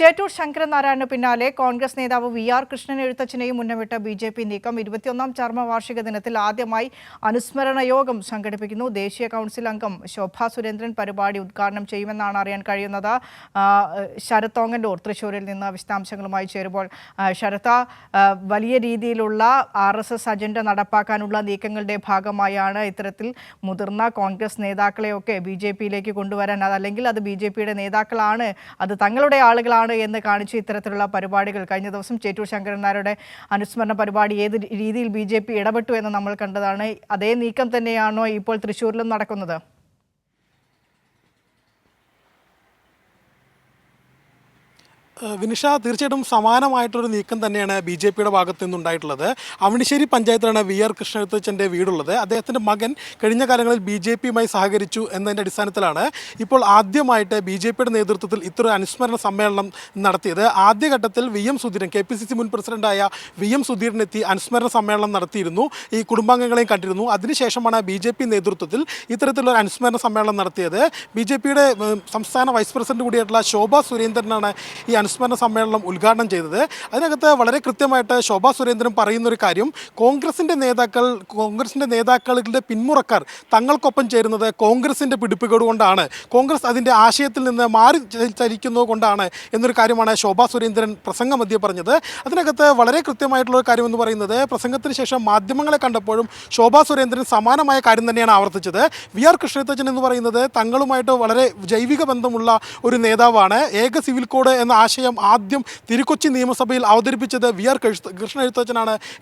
ചേറ്റൂർ ശങ്കരനാരായണന് പിന്നാലെ കോൺഗ്രസ് നേതാവ് വി ആർ കൃഷ്ണൻ എഴുത്തച്ഛനെയും മുന്നമിട്ട ബി ജെ പി നീക്കം ഇരുപത്തിയൊന്നാം ചർമ്മവാർഷിക ദിനത്തിൽ ആദ്യമായി അനുസ്മരണ യോഗം സംഘടിപ്പിക്കുന്നു. ദേശീയ കൗൺസിൽ അംഗം ശോഭ സുരേന്ദ്രൻ പരിപാടി ഉദ്ഘാടനം ചെയ്യുമെന്നാണ് അറിയാൻ കഴിയുന്നത്. ആ, ശരത് ഓങ്ങല്ലൂർ തൃശ്ശൂരിൽ നിന്ന് വിശദാംശങ്ങളുമായി ചേരുമ്പോൾ ശരത്ത വലിയ രീതിയിലുള്ള ആർ എസ് എസ് അജണ്ട നടപ്പാക്കാനുള്ള നീക്കങ്ങളുടെ ഭാഗമായാണ് ഇത്തരത്തിൽ മുതിർന്ന കോൺഗ്രസ് നേതാക്കളെയൊക്കെ ബി ജെ പിയിലേക്ക് കൊണ്ടുവരാൻ അതല്ലെങ്കിൽ അത് ബി ജെ പിയുടെ നേതാക്കളാണ് അത് തങ്ങളുടെ ആളുകളാണ് എന്ന് കാണിച്ച് ഇത്തരത്തിലുള്ള പരിപാടികൾ. കഴിഞ്ഞ ദിവസം ചേറ്റൂർ ശങ്കരൻ നായരുടെ അനുസ്മരണ പരിപാടി ഏത് രീതിയിൽ ബി ഇടപെട്ടു എന്ന് നമ്മൾ കണ്ടതാണ്. അതേ നീക്കം തന്നെയാണോ ഇപ്പോൾ തൃശ്ശൂരിലും നടക്കുന്നത്? വിനിഷ തീർച്ചയായിട്ടും സമാനമായിട്ടൊരു നീക്കം തന്നെയാണ് ബി ജെ പിയുടെ ഭാഗത്തു നിന്നുണ്ടായിട്ടുള്ളത് അവണിശ്ശേരി പഞ്ചായത്തിലാണ് വി ആർ കൃഷ്ണഴുത്തച്ഛന്റെ വീടുള്ളത്. അദ്ദേഹത്തിന്റെ മകൻ കഴിഞ്ഞ കാലങ്ങളിൽ ബി ജെ പിയുമായി സഹകരിച്ചു എന്നതിന്റെ അടിസ്ഥാനത്തിലാണ് ഇപ്പോൾ ആദ്യമായിട്ട് ബി ജെ പിയുടെ നേതൃത്വത്തിൽ ഇത്തരം അനുസ്മരണ സമ്മേളനം നടത്തിയത്. ആദ്യഘട്ടത്തിൽ V M Sudheeran K P C C മുൻ പ്രസിഡന്റായ വി എം സുധീരനെത്തി അനുസ്മരണ സമ്മേളനം നടത്തിയിരുന്നു. ഈ കുടുംബാംഗങ്ങളെയും കണ്ടിരുന്നു. അതിനുശേഷമാണ് ബി ജെ പി നേതൃത്വത്തിൽ ഇത്തരത്തിലുള്ള ഒരു അനുസ്മരണ സമ്മേളനം നടത്തിയത്. ബി ജെ പിയുടെ സംസ്ഥാന വൈസ് പ്രസിഡന്റ് കൂടിയായിട്ടുള്ള ശോഭ സുരേന്ദ്രനാണ് ഈ അനുസ്മരണ സമ്മേളനം ഉദ്ഘാടനം ചെയ്തത്. അതിനകത്ത് വളരെ കൃത്യമായിട്ട് ശോഭ സുരേന്ദ്രൻ പറയുന്ന ഒരു കാര്യം കോൺഗ്രസിന്റെ നേതാക്കൾ കോൺഗ്രസിന്റെ നേതാക്കളുടെ പിന്മുറക്കാർ തങ്ങൾക്കൊപ്പം ചേരുന്നത് കോൺഗ്രസിന്റെ പിടിപ്പുകേട് കൊണ്ടാണ്. കോൺഗ്രസ് അതിന്റെ ആശയത്തിൽ നിന്ന് മാറി ചലിക്കുന്നത് കൊണ്ടാണ് എന്നൊരു കാര്യമാണ് ശോഭാ സുരേന്ദ്രൻ പ്രസംഗം മധ്യ പറഞ്ഞത്. അതിനകത്ത് വളരെ കൃത്യമായിട്ടുള്ള ഒരു കാര്യം എന്ന് പറയുന്നത് പ്രസംഗത്തിന് ശേഷം മാധ്യമങ്ങളെ കണ്ടപ്പോഴും ശോഭാ സുരേന്ദ്രൻ സമാനമായ കാര്യം തന്നെയാണ് ആവർത്തിച്ചത്. വി ആർ കൃഷ്ണത്തച്ഛൻ എന്ന് പറയുന്നത് തങ്ങളുമായിട്ട് വളരെ ജൈവിക ബന്ധമുള്ള ഒരു നേതാവാണ്. ഏക സിവിൽ കോഡ് എന്ന ആശയം ആദ്യം തിരുക്കൊച്ചി നിയമസഭയിൽ അവതരിപ്പിച്ചത് വി ആർ കൃഷ്ണ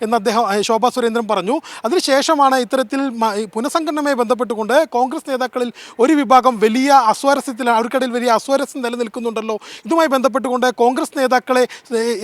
എന്ന് അദ്ദേഹം ശോഭാ സുരേന്ദ്രൻ പറഞ്ഞു. അതിനുശേഷമാണ് ഇത്തരത്തിൽ പുനഃസംഘടനയുമായി ബന്ധപ്പെട്ടുകൊണ്ട് കോൺഗ്രസ് നേതാക്കളിൽ ഒരു വിഭാഗം വലിയ അസ്വാരസ്യത്തിലാണ് അവർക്കിടയിൽ വലിയ അസ്വാരസ്യം നിലനിൽക്കുന്നുണ്ടല്ലോ. ഇതുമായി ബന്ധപ്പെട്ടുകൊണ്ട് കോൺഗ്രസ് നേതാക്കളെ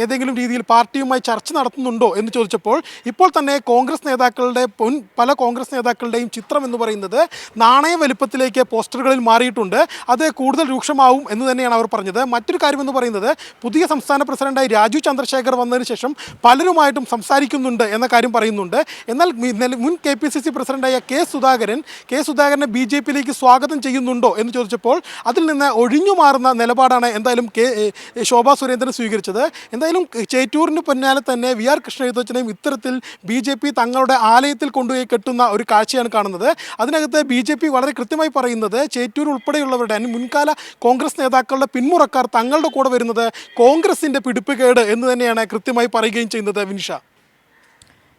ഏതെങ്കിലും രീതിയിൽ പാർട്ടിയുമായി ചർച്ച നടത്തുന്നുണ്ടോ എന്ന് ചോദിച്ചപ്പോൾ ഇപ്പോൾ തന്നെ കോൺഗ്രസ് നേതാക്കളുടെ മുൻ പല കോൺഗ്രസ് നേതാക്കളുടെയും ചിത്രം എന്ന് പറയുന്നത് നാണയ വലിപ്പത്തിലേക്ക് പോസ്റ്ററുകളിൽ മാറിയിട്ടുണ്ട്. അത് കൂടുതൽ രൂക്ഷമാവും എന്ന് തന്നെയാണ് അവർ പറഞ്ഞത്. മറ്റൊരു കാര്യം എന്ന് പറയുന്നത് പുതിയ സംസ്ഥാന പ്രസിഡന്റായി രാജു ചന്ദ്രശേഖർ വന്നതിന് ശേഷം പലരുമായിട്ടും സംസാരിക്കുന്നുണ്ട് എന്ന കാര്യം പറയുന്നുണ്ട്. എന്നാൽ മുൻ കെ പി സി സി പ്രസിഡന്റായ കെ സുധാകരൻ കെ സുധാകരനെ ബി ജെ പിയിലേക്ക് സ്വാഗതം ചെയ്യുന്നുണ്ടോ എന്ന് ചോദിച്ചപ്പോൾ അതിൽ നിന്ന് ഒഴിഞ്ഞു മാറുന്ന നിലപാടാണ് എന്തായാലും കെ ശോഭ സുരേന്ദ്രൻ സ്വീകരിച്ചത്. എന്തായാലും ചേറ്റൂരിന് പിന്നാലെ തന്നെ വി ആർ കൃഷ്ണ എഴുത്തച്ഛനെയും ഇത്തരത്തിൽ ബി ജെ പി തങ്ങളുടെ ആലയത്തിൽ കൊണ്ടുപോയി കെട്ടുന്ന ഒരു കാഴ്ചയാണ് കാണുന്നത്. അതിനകത്ത് ബി ജെ പി വളരെ കൃത്യമായി പറയുന്നത് ചേറ്റൂർ ഉൾപ്പെടെയുള്ളവരുടെ മുൻകാല കോൺഗ്രസ് നേതാക്കളുടെ പിന്മുറക്കാർ തങ്ങളുടെ കൂടെ വരുന്നത് കോൺഗ്രസിന്റെ പിടിപ്പുകേട് എന്ന് തന്നെയാണ് കൃത്യമായി പറയുകയും ചെയ്യുന്നത് വിനിഷ.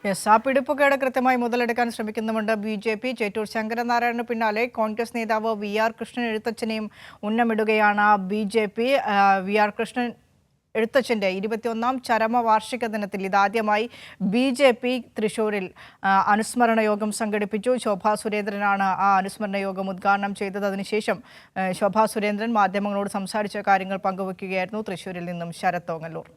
യെസ് ആ പിടിപ്പുകേട് കൃത്യമായി മുതലെടുക്കാൻ ശ്രമിക്കുന്നുമുണ്ട് ബി ജെ പി. ചേറ്റൂർ ശങ്കരനാരായണന് പിന്നാലെ കോൺഗ്രസ് നേതാവ് വി ആർ കൃഷ്ണൻ എഴുത്തച്ഛനെയും ഉന്നമിടുകയാണ് B J P. V R Krishnan എഴുത്തച്ഛന്റെ ഇരുപത്തിയൊന്നാം ചരമവാർഷിക ദിനത്തിൽ ഇതാദ്യമായി ബി ജെ പി തൃശ്ശൂരിൽ ആ, അനുസ്മരണ യോഗം സംഘടിപ്പിച്ചു. ശോഭാ സുരേന്ദ്രനാണ് ആ അനുസ്മരണ യോഗം ഉദ്ഘാടനം ചെയ്തത്. അതിനുശേഷം ശോഭാ സുരേന്ദ്രൻ മാധ്യമങ്ങളോട് സംസാരിച്ച കാര്യങ്ങൾ പങ്കുവയ്ക്കുകയായിരുന്നു തൃശൂരിൽ നിന്നും ശരത് ഓങ്ങല്ലൂർ